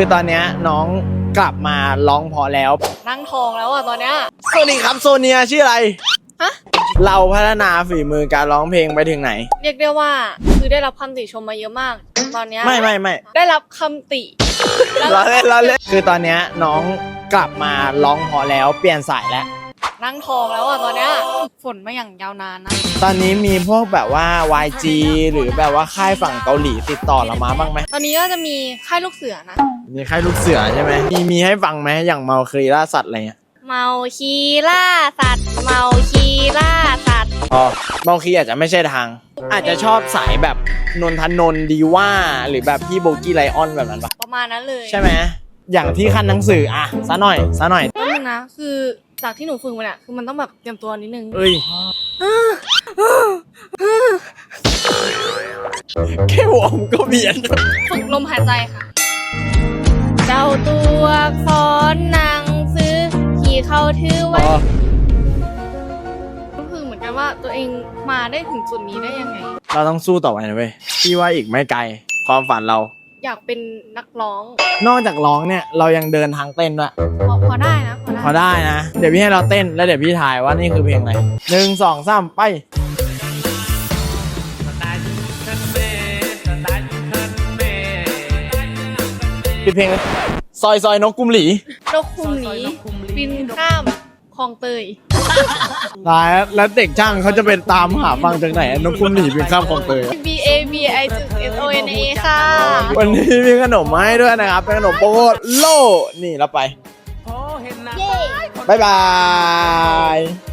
คือตอนเนี้ยน้องกลับมาร้องเพอแล้ว นั่งทองแล้วอะตอนเนี้ย สวัสดีครับโซเนียชื่ออะไรฮะ เราพัฒนาฝีมือการร้องเพลงไปถึงไหน เรียกได้ว่าคือได้รับคำติชมมาเยอะมาก ตอนเนี้ยไม่ไม่ไม่ได้รับคำติเราเล่นเราเล่นคือตอนเนี้ยน้องกลับมาร้องเพอแล้วเปลี่ยนสายแล้ว นั่งทองแล้วอะตอนเนี้ยฝึกฝนมาอย่างยาวนานนะตอนนี้มีพวกแบบว่า YG หรือแบบว่าค่ายฝั่งเกาหลีติดต่อเรามาบ้างไหมตอนนี้ก็จะมีค่ายลูกเสือนะ มีค่ายลูกเสือใช่ไหมมีมีให้ฟังไหมอย่างเมาคลีล่าสัตว์อะไรเงี้ยเมาคีล่าสัตว์ เมาคีล่าสัตว์ อ๋อเมาคลีอาจจะไม่ใช่ทาง อาจจะชอบสายแบบนนทนนท์ดีว่าหรือแบบพี่โบกี้ไลออนแบบนั้นปะประมาณนั้นเลยใช่ไหมอย่างที่ขั้นหนังสืออะซะหน่อยซะหน่อยก็นึงนะคือจากที่หนูฝึกมาเนี่ยคือมันต้องแบบเตรียมตัวนิดนึง เอ้ยแค่วอร์มก็เบียน ฝึกลมหายใจค่ะ เจ้าตัวสอนหนังซื้อที่เขาถือไว้ก็คือเหมือนกันว่าตัวเองมาได้ถึงจุดนี้ได้ยังไง เราต้องสู้ต่อไปนะเว้ยพี่ว่าอีกไม่ไกล ความฝันเรา อยากเป็นนักร้อง นอกจากร้องเนี่ยเรายังเดินทางเต้นด้วยพอพอได้นะพอได้พอได้นะ เดี๋ยวพี่ให้เราเต้นแล้วเดี๋ยวพี่ถ่ายว่านี่คือเพลงอะไรหนึ่งสองสามไป ปิดเพลงเลยซอยซอยนกกุมหลีนกคุมหนีบินข้ามคลองเตยตายแล้วแล้วเด็กช่างเขาจะเป็นตามหาฟังจากไหนนกกุมหลีเป็นข้ามคลองเตย B A B I S O N A ค่ะวันนี้มีขนมมาให้ด้วยนะครับ เป็นขนมโปโกโลนี่เราไปเย้ บ๊ายบาย